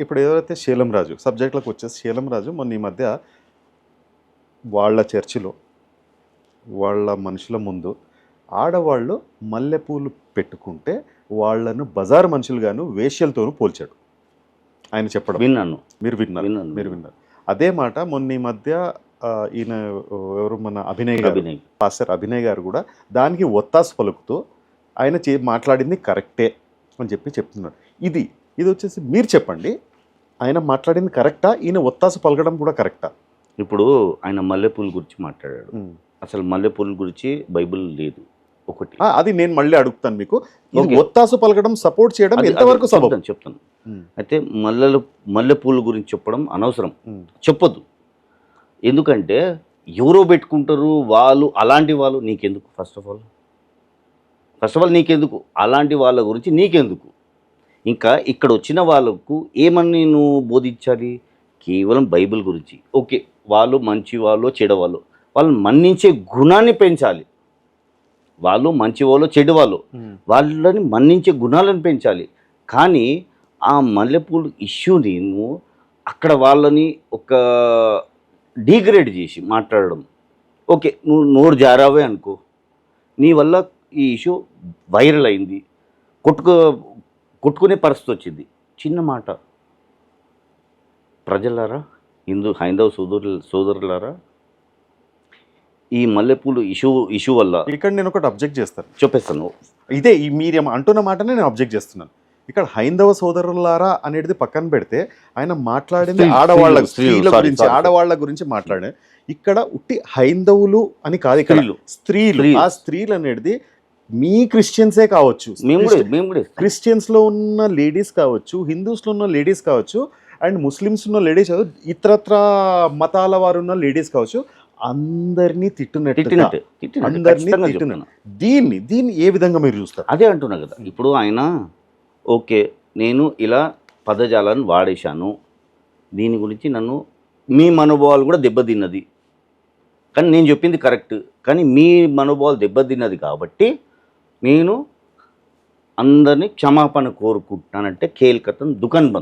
ఇప్పుడు ఏదైతే శీలం రాజు సబ్జెక్ట్లకు వచ్చేసి శీలం రాజు మొన్న ఈ మధ్య వాళ్ళ చర్చిలో వాళ్ళ మనుషుల ముందు ఆడవాళ్ళు మల్లెపూలు పెట్టుకుంటే వాళ్ళను బజార్ మనుషులుగాను వేశ్యలతోనూ పోల్చాడు. ఆయన చెప్పడం. విన్నాను. మీరు విన్నారు. విన్నాను. మీరు విన్నారు. అదే మాట మొన్న ఈ మధ్య ఈయన ఎవరు మన అభినయ్ గారు అభినయ్. పాస్టర్ అభినయ్ గారు కూడా దానికి ఒత్తాసు పలుకుతూ ఆయన చే మాట్లాడింది కరెక్టే అని చెప్పి చెప్తున్నాడు ఇది ఇది వచ్చేసి మీరు చెప్పండి. ఆయన మాట్లాడింది కరెక్టా? ఈయన ఒత్తాసు పలకడం కూడా కరెక్టా? ఇప్పుడు ఆయన మల్లెపూల గురించి మాట్లాడాడు. అసలు మల్లెపూల గురించి బైబిల్ లేదు. ఒకటి. అది నేను మళ్ళీ అడుగుతాను మీకు. ఒత్తాసు పలకడం సపోర్ట్ చేయడం ఎంతవరకు సబబు? చెప్తాను చెప్తాను. అయితే మల్లెల మల్లెపూల గురించి చెప్పడం అనవసరం. చెప్పొద్దు. ఎందుకంటే ఎవరో పెట్టుకుంటారు వాళ్ళు అలాంటి వాళ్ళు నీకెందుకు? First of all first of all నీకెందుకు? అలాంటి వాళ్ళ గురించి నీకెందుకు? ఇంకా ఇక్కడ వచ్చిన వాళ్ళకు ఏమని నువ్వు బోధించాలి? కేవలం బైబిల్ గురించి. ఓకే వాళ్ళు మంచి వాళ్ళు చెడవాళ్ళు. వాళ్ళని మన్నించే గుణాన్ని పెంచాలి. వాళ్ళు మంచి వాళ్ళు చెడు వాళ్ళు వాళ్ళని మన్నించే గుణాలను పెంచాలి. కానీ ఆ మల్లెపూలు ఇష్యూని నువ్వు అక్కడ వాళ్ళని ఒక డీగ్రేడ్ చేసి మాట్లాడడం. ఓకే నువ్వు నోరు జారావే అనుకో. నీ వల్ల ఈ ఇష్యూ వైరల్ అయింది. కొట్టుకో కొట్టుకునే పరిస్థితి వచ్చింది. చిన్న మాట. ప్రజలారా హిందూ హైందవ సోదరు సోదరులారా ఈ మల్లెపూలు ఇష్యూ ఇష్యూ వల్ల ఇక్కడ నేను ఒకటి అబ్జెక్ట్ చేస్తాను. చెప్పేస్తాను. ఇదే ఈ మీరు అంటున్న మాటనే నేను అబ్జెక్ట్ చేస్తున్నాను. ఇక్కడ హైందవ సోదరులారా అనేది పక్కన పెడితే ఆయన మాట్లాడింది ఆడవాళ్ళ స్త్రీలు, గురించి. ఆడవాళ్ళ గురించి మాట్లాడే ఇక్కడ ఉట్టి హైందవులు అని కాదు ఇక్కడ స్త్రీలు. స్త్రీలు. స్త్రీలు. ఆ స్త్రీలు అనేది మీ క్రిస్టియన్సే కావచ్చు మేము కూడా మేము కూడా. క్రిస్టియన్స్లో ఉన్న లేడీస్ కావచ్చు హిందూస్లో ఉన్న లేడీస్ కావచ్చు అండ్ ముస్లిమ్స్ ఉన్న లేడీస్ ఇతరత్ర మతాల వారు ఉన్న లేడీస్ కావచ్చు అందరినీ తిట్టునట్టు అందరినీ. దీన్ని దీన్ని ఏ విధంగా మీరు చూస్తారు? అదే అంటున్నా కదా ఇప్పుడు ఆయన ఓకే నేను ఇలా పదజాలాన్ని వాడేశాను దీని గురించి నన్ను మీ మనోభావాలు కూడా దెబ్బతిన్నది. కానీ నేను చెప్పింది కరెక్ట్ కానీ మీ మనోభావాలు దెబ్బతిన్నది కాబట్టి నేను అందరినీ క్షమాపణ కోరుకుంటున్నానంటే కేల్కతం దుకాన్ బంద్.